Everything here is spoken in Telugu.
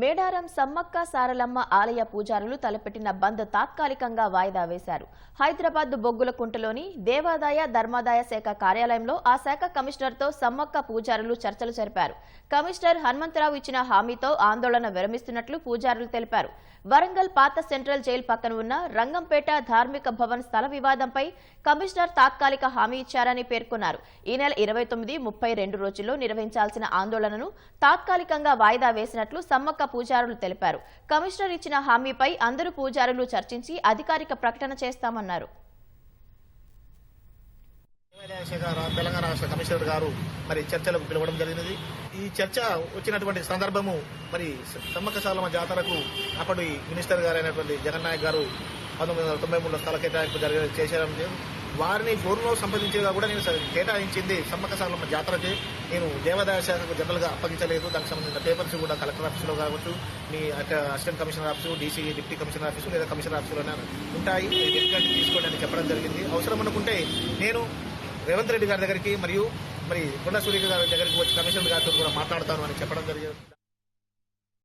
మేడారం సమ్మక్క సారలమ్మ ఆలయ పూజారులు తలపెట్టిన బంద్ తాత్కాలికంగా వాయిదా వేశారు. హైదరాబాద్ బొగ్గులకుంటలోని దేవాదాయ ధర్మాదాయ శాఖ కార్యాలయంలో ఆ శాఖ కమిషనర్తో సమ్మక్క పూజారులు చర్చలు జరిపారు. కమిషనర్ హనుమంతరావు ఇచ్చిన హామీతో ఆందోళన విరమిస్తున్నట్లు పూజారులు తెలిపారు. వరంగల్ పాత సెంట్రల్ జైలు పక్కన ఉన్న రంగంపేట ధార్మిక భవన్ స్థల వివాదంపై కమిషనర్ తాత్కాలిక హామీ ఇచ్చారని పేర్కొన్నారు. ఈ నెల ఇరవై తొమ్మిది ముప్పై రెండు రోజుల్లో నిర్వహించాల్సిన ఆందోళనను తాత్కాలికంగా వాయిదా వేసినట్లు సమ్మక్క పూజారులు తెలిపారు. కమిషనర్ ఇచ్చిన హామీపై అందరూ పూజారులు చర్చించి అధికారిక ప్రకటన చేస్తామన్నారు. తెలంగాణ రాష్ట్ర కమిషనర్ గారు మరి చర్చలకు పిలవడం జరిగినది. ఈ చర్చ వచ్చినటువంటి సందర్భము మరి స- సమ్మక్క జాతరకు అప్పటి మినిస్టర్ గారైనటువంటి జగన్నాయక్ గారు పంతొమ్మిది వందల తొంభై మూడులో స్థల కేటాయింపు జరిగే చేశారని వారిని ఫోన్లో సంప్రదించేగా కూడా నేను కేటాయించింది సమ్మక సాలమ్మ జాతరకి. నేను దేవాదాయ శాఖకు జనరల్గా అప్పగించలేదు. దానికి సంబంధించిన పేపర్స్ కూడా కలెక్టర్ ఆఫీసులో కావచ్చు మీ assistant commissioner office DC deputy commissioner office లేదా కమిషనర్ ఆఫీసులోనే ఉంటాయి. ఇది తీసుకోండి అని చెప్పడం జరిగింది. అవసరం అనుకుంటే నేను రేవంత్ రెడ్డి గారి దగ్గరికి మరియు మరి కొండ సూర్య గారి దగ్గరికి వచ్చి కమిషనర్ గారితో కూడా మాట్లాడతాను అని చెప్పడం జరిగింది.